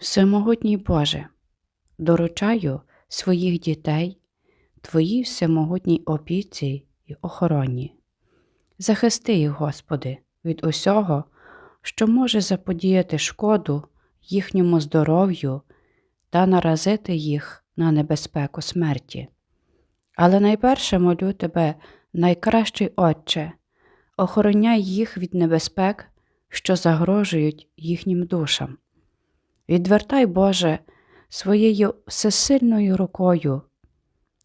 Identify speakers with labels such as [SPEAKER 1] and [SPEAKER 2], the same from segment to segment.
[SPEAKER 1] Всемогутній Боже, доручаю своїх дітей Твоїй всемогутній опіці й охороні. Захисти їх, Господи, від усього, що може заподіяти шкоду їхньому здоров'ю та наразити їх на небезпеку смерті. Але найперше молю Тебе, найкращий Отче, охороняй їх від небезпек, що загрожують їхнім душам. Відвертай, Боже, своєю всесильною рукою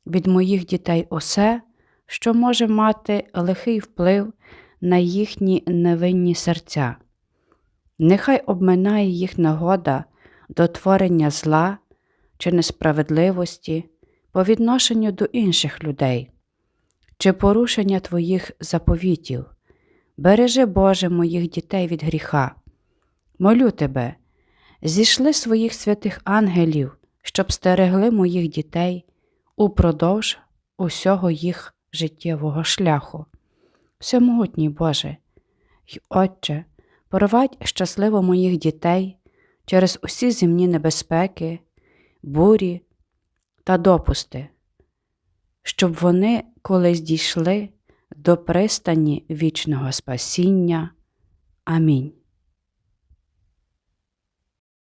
[SPEAKER 1] від моїх дітей усе, що може мати лихий вплив на їхні невинні серця. Нехай обминає їх нагода до творення зла чи несправедливості по відношенню до інших людей, чи порушення Твоїх заповітів. Бережи, Боже, моїх дітей від гріха. Молю Тебе, зійшли своїх святих ангелів, щоб стерегли моїх дітей упродовж усього їх життєвого шляху. Всемогутній Боже, й Отче, провадь щасливо моїх дітей через усі земні небезпеки, бурі та допусти, щоб вони колись дійшли до пристані вічного спасіння. Амінь.